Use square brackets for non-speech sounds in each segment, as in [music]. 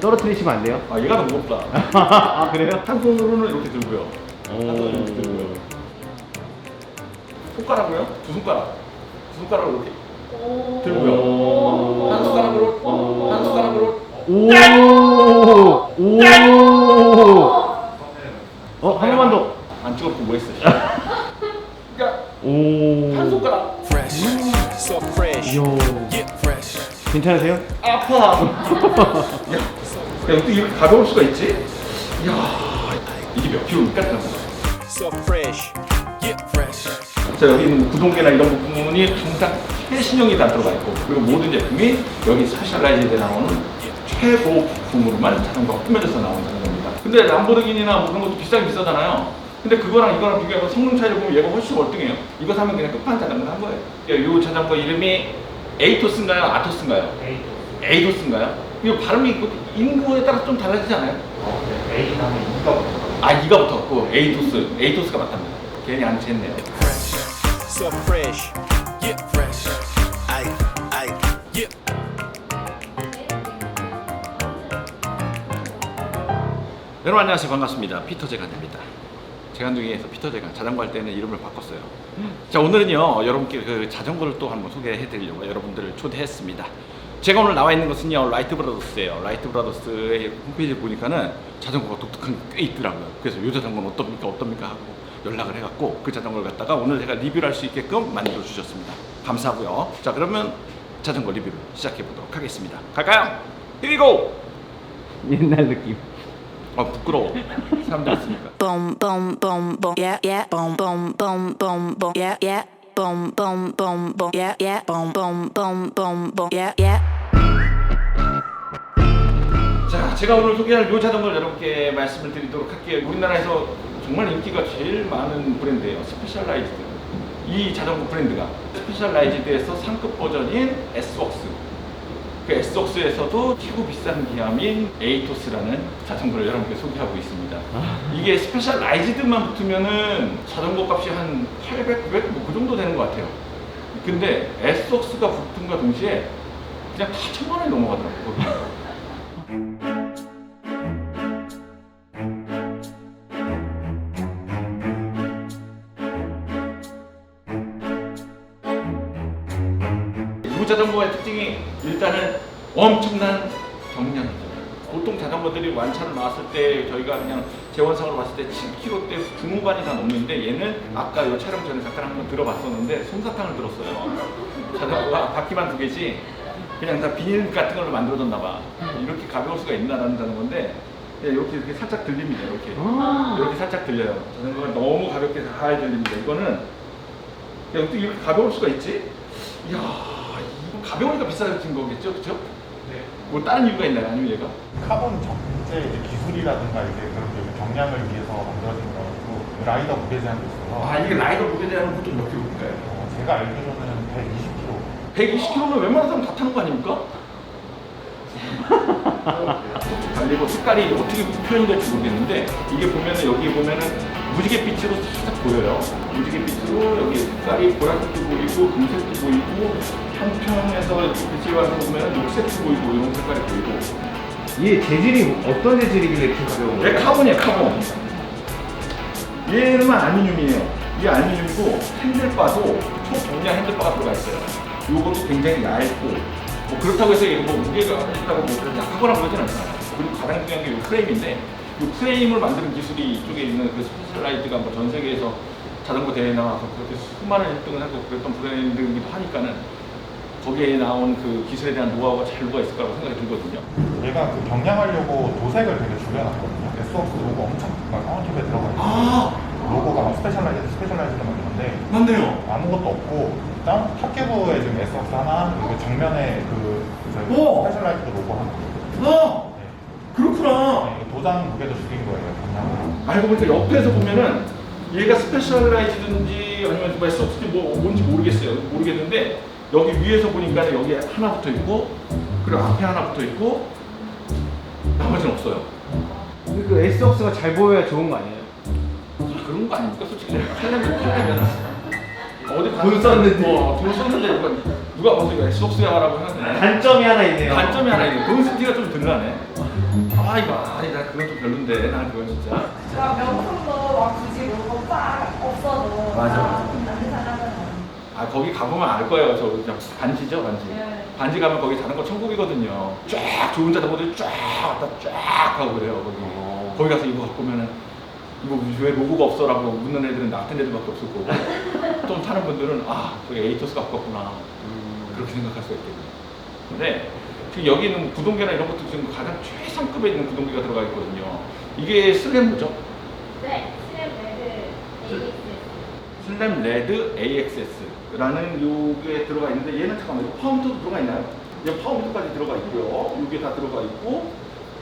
떨어뜨리시면 안 돼요? 아 얘가 더 무겁다. [laughs] 아 그래요? 한 손으로는 이렇게 들고요. 한 손으로 이렇게 오. 들고요. 손가락으로요? 두 손가락. 두 손가락으로 이렇게 들고요. 오. 한 손가락으로, 한 손가락으로. 오. 오. 어, 한 번만 더. 안 찍었고 뭐 했어? [laughs] 그러니까 오. 한 손가락. fresh, so fresh. 이야. Get fresh. 괜찮으세요? 아파. [laughs] 야, 야, 어떻게 이렇게 가벼울 수가 있지? 야, 이게 몇 킬로입니까? So fresh. Get fresh. 자, 여기 있는 구동계나 이런 부분이 항상 최신형이 다 들어가 있고 그리고 모든 제품이 여기 스페셜라이즈에 나오는 최고 부품으로만 자전거가 꾸며져서 나온 자전거입니다. 근데 람보르기니나 뭐 그런 것도 비싸긴 비싸잖아요. 근데 그거랑 이거랑 비교해서 성능 차이를 보면 얘가 훨씬 월등해요. 이거 사면 그냥 끝판 자전거 한 거예요. 이 자전거 이름이 에이토스인가요? 아토스인가요? 에이토스인가요? 이거 발음이 그 인구에 따라 좀 달라지지 않아요? 아, 이가 붙었고 에이토스, 에이토스가 맞답니다. 괜히 안 챘네요. So fresh. Get fresh. I, I, get. 여러분 안녕하세요 반갑습니다 피터 재간입니다 재간둥이에서 피터 재간 자전거 할 때는 이름을 바꿨어요 자 오늘은요 여러분께 그 자전거를 또 한번 소개해 드리려고 여러분들을 초대했습니다 제가 오늘 나와 있는 것은요 라이트 브라더스예요 라이트 브라더스의 홈페이지 보니까는 자전거가 독특한 게 꽤 있더라고요 그래서 이 자전거는 어떻습니까 어떻습니까 하고 연락을 해갖고 그 자전거를 갖다가 오늘 제가 리뷰를 할 수 있게끔 만들어 주셨습니다 감사하고요 자 그러면 자전거 리뷰를 시작해 보도록 하겠습니다 갈까요? Go! 옛날 느낌. 아 부끄러워 사람들 있으니까 boom boom boom boom yeah yeah boom boom boom boom boom yeah yeah boom boom boom boom yeah yeah boom boom boom boom boom yeah yeah 제가 오늘 소개할 요 자전거를 여러분께 말씀을 드리도록 할게요. 우리나라에서 정말 인기가 제일 많은 브랜드예요. 스페셜라이즈드. 이 자전거 브랜드가 스페셜라이즈드에서 상급 버전인 S웍스. 그 S웍스에서도 최고 비싼 기함인 에이토스라는 자전거를 여러분께 소개하고 있습니다. 이게 스페셜라이즈드만 붙으면은 자전거 값이 한 800, 900, 뭐 그 정도 되는 것 같아요. 근데 S웍스가 붙은과 동시에 그냥 다 천만 원이 넘어가더라고요. 이 자전거의 특징이 일단은 엄청난 경량이죠. 보통 자전거들이 완차로 나왔을 때 저희가 그냥 재원상으로 봤을 때 7kg대 중후반이 다 넘는데 얘는 아까 이 촬영 전에 잠깐 한번 들어봤었는데 솜사탕을 들었어요. 자전거가 바퀴만 두 개지 그냥 다 비닐 같은 걸로 만들어졌나 봐. 이렇게 가벼울 수가 있나라는 자전거인데 예, 이렇게 이렇게 살짝 들립니다. 이렇게 아. 이렇게 살짝 들려요. 자전거가 너무 가볍게 잘 들립니다. 이거는 야, 어떻게 이렇게 가벼울 수가 있지? 이야, 가벼우니까 비싸진 거겠죠, 그렇죠? 네. 뭐 다른 이유가 있나요, 아니면 얘가? 카본 적재 이제 기술이라든가 이제 그런 게 경량을 위해서 만들어진 거고 라이더 무게 제한도 있어서 아, 이게 라이더 무게 대한 보통 몇 킬로일까요? 어, 제가 알기로는 120kg 120kg면 웬만한 사람 다 타는 거 아닙니까? [laughs] 그리고 색깔이 어떻게 표현이 될지 모르겠는데 이게 보면은 여기 보면은 무지개 빛으로 살짝 보여요. 무지개 빛으로 여기 색깔이 보라색도 보이고 금색도 보이고 이렇게 빛이 와서 보면은 녹색도 보이고 이런 색깔이 보이고. 얘 재질이 어떤 재질이길래 이렇게 가벼운 얘 거예요? 카본이에요 카본. 얘는 알루미늄이에요. 이 알루미늄이고 핸들바도 초경량 핸들바가 들어가 있어요. 요것도 굉장히 얇고. 뭐 그렇다고 해서 이게 뭐 무게가 있다고 뭐 그렇게 약하거나 그러진 않잖아요 그리고 가장 중요한 게 이 프레임인데 이 프레임을 만드는 기술이 이쪽에 있는 그 스페셜라이트가 뭐 전 세계에서 자전거 대회에 나와서 그렇게 수많은 1등을 하고 그랬던 브랜드이기도 하니까는 거기에 나온 그 기술에 대한 노하우가 잘 녹아 있을 거라고 생각이 들거든요. 얘가 그 경량하려고 도색을 되게 줄여놨거든요. S웍스 로고 엄청 막 까맣게 들어가 있고 아! 로고가 막 스페셜라이즈 스페셜라이즈로 만드는데 맞네요. 아무것도 없고 일단 탑계부에 지금 S웍스 하나 그리고 정면에 그 오! 스페셜라이즈 로고 하나. 어! 네. 그렇구나 네, 도장 무게도 줄인 거예요 알고 보니까 옆에서 보면은 얘가 스페셜라이즈든지 아니면 뭐 소프트 뭐 뭔지 모르겠어요. 모르겠는데 여기 위에서 보니까 여기 하나 붙어 있고 그리고 앞에 하나 붙어 있고 나머지는 없어요. 그 S웍스가 잘 보여야 좋은 거 아니에요? 아, 그런 거 아닙니까? 솔직히 팔려면 팔려면 어디 가서 돈 썼는데. 뭐, 돈 썼는데 누가 누가 봐서 이거 S웍스야라고 하는데 단점이 하나 있네요. 단점이 하나 있네. 돈쓴 티가 좀 덜나네. 아 이거 아니 나 그건 좀 별론데. 난 그건 진짜. 막 명품도 막 굳이 뭐빡 없어도 맞아, 다 맞아. 남들 사가잖아. 아 거기 가보면 알 거예요. 저 그냥 반지죠 반지. 네. 반지 가면 거기 자전거 천국이거든요. 쫙 좋은 자전거들이 쫙 왔다 쫙 하고 그래요 거기. 거기 가서 이거 갖고 오면은 이거 왜 로고가 없어 라고 묻는 애들은 나 같은 애들밖에 없을 거고. [laughs] 좀 타는 분들은 아 저기 에이토스 갖고 왔구나. 그렇게 생각할 수가 있겠네요 근데 지금 여기 있는 구동계나 이런 것도 지금 가장 최상급에 있는 구동계가 들어가 있거든요 이게 슬램 뭐죠? 네, 스냅 레드 슬램 레드 AXS라는 요게 들어가 있는데 얘는 잠깐만 이거 파운드도 들어가 있나요? 얘 파운드까지 들어가 있고요. 요게 다 들어가 있고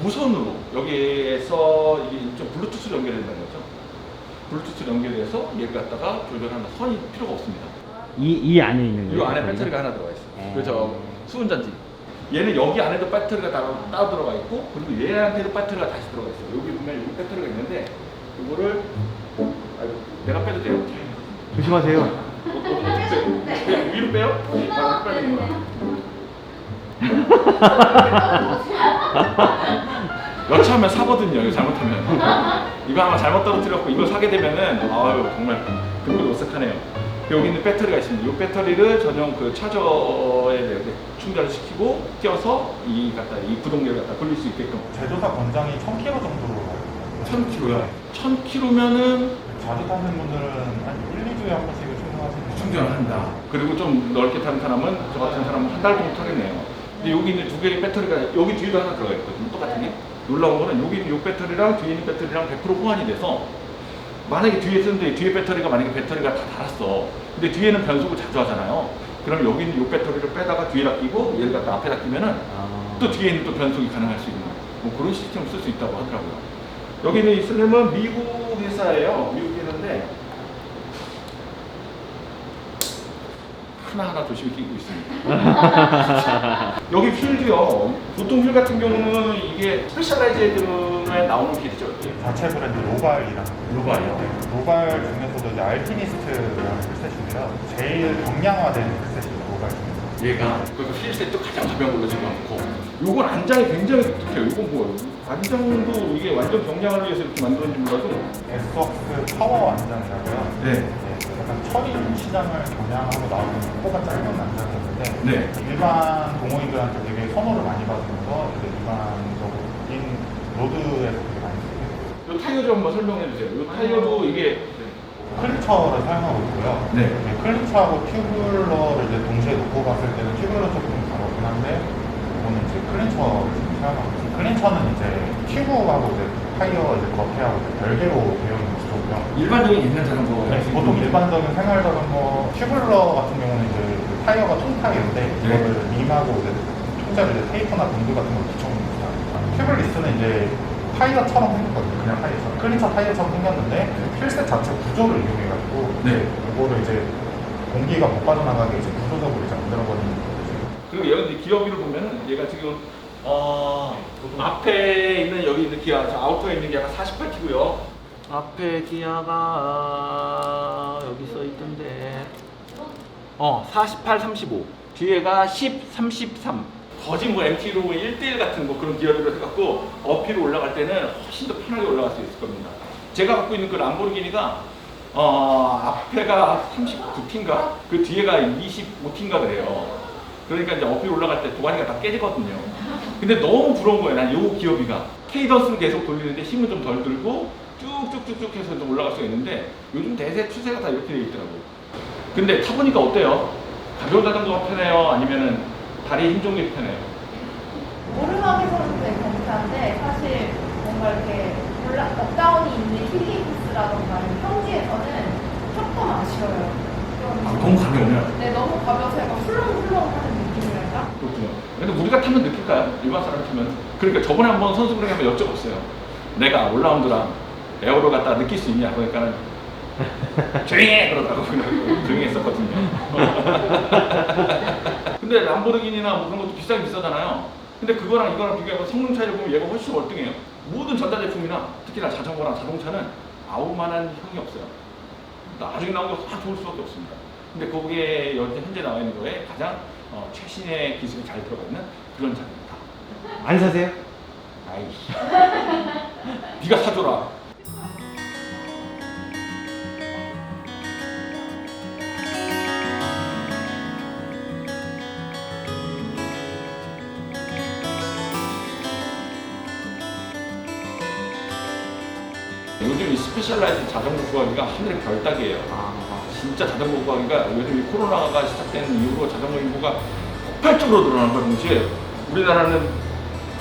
무선으로 여기에서 이게 좀 블루투스로 연결된다는 거죠. 블루투스 연결해서 얘를 갖다가 조절하는 선이 필요가 없습니다. 이, 이 안에 있는 이 거예요? 안에 배터리가 하나 들어가 있어요. 어. 그죠? 수은전지. 얘는 여기 안에도 배터리가 따로, 따로 들어가 있고 그리고 얘한테도 배터리가 다시 들어가 있어요. 여기 보면 여기 배터리가 있는데 이거를 아이고 내가 빼도 돼요? 조심하세요. 네. 위로 빼요? 아, 빼는 거야. 여차하면 사거든요. 이거 잘못하면. 이거 아마 잘못 떨어뜨렸고 이걸 사게 되면은 아유 정말 등골이 오싹하네요. 여기 있는 배터리가 있습니다. 이 배터리를 전용 그 차저에 이렇게 충전을 시키고 띄어서 이 갖다 이 구동계를 갖다 돌릴 수 있게끔. 제조사 권장이 1000km 정도로 가요. 1000km요. 1000km면은 자주 타는 분들은 한 1, 2주에 한 번씩은 충전하시는 충전을 한다. 그리고 좀 넓게 타는 사람은 저 같은 사람은 한달 정도 타겠네요. 근데 여기 있는 두 개의 배터리가 여기 뒤에도 하나 들어가 있거든요. 똑같은 게. 놀라운 거는 여기 있는 이 배터리랑 뒤에 있는 배터리랑 100% 호환이 돼서 만약에 뒤에 쓰는데 뒤에 배터리가 만약에 배터리가 다 닳았어. 근데 뒤에는 변속을 자주 하잖아요. 그럼 여기 있는 이 배터리를 빼다가 뒤에다 끼고 얘를 갖다 앞에다 끼면은 아. 또 뒤에 있는 또 변속이 가능할 수 있는 뭐 그런 시스템을 쓸 수 있다고 하더라고요. 여기 있는 이 슬램은 미국 회사예요. 미국 회사인데 하나하나 조심히 끼고 있습니다. [laughs] 여기 휠도요. 보통 휠 같은 경우는 이게 스페셜라이즈에 나오는 휠이죠. 이게. 자체 브랜드 로발이라는 로발이요? 네, 로발 중에서도 이제 알피니스트라는 풀셋인데요. 제일 경량화된 풀셋이에요, 로발 중에서. 얘가 그래서 휠셋도 가장 가벼운 걸로 지금 많고 요건 안장이 굉장히 독특해요. 이건 뭐예요? 안장도 이게 완전 경량을 위해서 이렇게 만들었는지 몰라도 에스웍스 파워 안장이라고요. 네. 네, 약간 철인 시장을 겨냥하고 나오는 코가 짧은 안장이었는데 네. 일반 동호인들한테 되게 선호를 많이 받으면서 이제 일반적인 로드에서 타이어 좀 한번 설명해 주세요. 요 타이어도 이게 클린처를 사용하고 있고요. 네. 클린처하고 튜블러를 이제 동시에 놓고 봤을 때는 튜블러 조금 다르긴 한데 이거는 이제 클린처를 지금 사용하고 있어요. 클린처는 이제 튜브하고 이제 타이어 이제 겉에하고 이제 별개로 되어 있는 구조고요. 일반적인 옛날 자전거 네, 보통 일반적인 생활 자전거 튜블러 같은 경우는 이제 그 타이어가 통 타이어인데 이거를 밈하고 이제 통째로 이제 테이프나 본드 같은 걸 붙여놓습니다. 튜블리스는 이제 타이어처럼 생겼거든요. 그냥 타이어처럼. 클린처 타이어처럼 생겼는데 휠셋 자체 구조를 이용해가지고 네. 이거를 이제 공기가 못 빠져나가게 이제 구조적으로 이제 만들어버리는 거죠. 그리고 이제 기어비를 보면은 얘가 지금 어 앞에 있는 여기 있는 기아 저 아우터에 있는 기아가 48키고요. 앞에 기아가 여기 써 있던데 어 48, 35 뒤에가 10, 33 거짓 뭐 MT로 1대1 같은 뭐 그런 기어비를 해갖고 어피로 올라갈 때는 훨씬 더 편하게 올라갈 수 있을 겁니다. 제가 갖고 있는 그 람보르기니가 어 앞에가 39T인가 그 뒤에가 25T인가 그래요. 그러니까 이제 어필 올라갈 때 도가니가 다 깨지거든요. 근데 너무 부러운 거예요. 난 요 기어비가. 케이던스는 계속 돌리는데 힘은 좀 덜 들고 쭉쭉쭉쭉 해서 좀 올라갈 수가 있는데 요즘 대세 추세가 다 이렇게 돼 있더라고요. 근데 타보니까 어때요? 가벼운 자전거가 편해요? 아니면은 다리 힘게 편해요? 오르막에서는 되게 괜찮은데 사실 뭔가 이렇게 올라 업다운이 있는 힐링 코스라던가 아니면 평지에서는 조금 아쉬워요. 좀 아, 너무 가벼우면? 네, 너무 가벼워서 약간 훌렁훌렁 하는 느낌이랄까? 그렇군요. 근데 우리가 타면 느낄까요? 일반 사람 타면? 그러니까 저번에 한번 선수분에게 한번 여쭤봤어요. 내가 올라운드랑 에어로 갖다 느낄 수 있냐? 그러니까는 [laughs] 조용히 해! 그러더라고. 그냥 [laughs] 조용히 했었거든요. [laughs] 근데 람보르기니나 뭐 그런 것도 비싸긴 비싸잖아요. 근데 그거랑 이거랑 비교해서 성능 차이를 보면 얘가 훨씬 월등해요. 모든 전자 제품이나 특히나 자전거나 자동차는 아우만한 형이 없어요. 나중에 나온 거다 좋을 수밖에 없습니다. 근데 거기에 현재 현재 나와 있는 거에 가장 어, 최신의 기술이 잘 들어가 있는 그런 차입니다. 안 사세요? 아이씨. 네가 사줘라. 요즘 이 스페셜라이즈 자전거 구하기가 하늘의 별 따기예요. 진짜 자전거 구하기가 요즘 이 코로나가 시작된 이후로 자전거 인구가 폭발적으로 늘어난 거예요. 동시에 우리나라는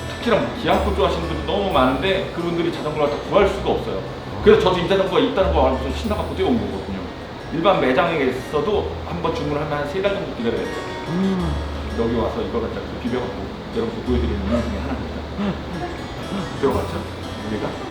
특히나 뭐 기아코 좋아하시는 분들 너무 많은데 그분들이 자전거를 다 구할 수가 없어요. 그래서 저도 이 자전거가 있다는 거 알고서 신나갖고 뛰어온 거거든요. 일반 매장에서도 한 번 주문하면 한 세 달 정도 기다려야 돼요. 여기 와서 이거를 딱 비벼갖고 여러분들 보여드리는 중에 하나입니다. 들어갔죠? 우리가?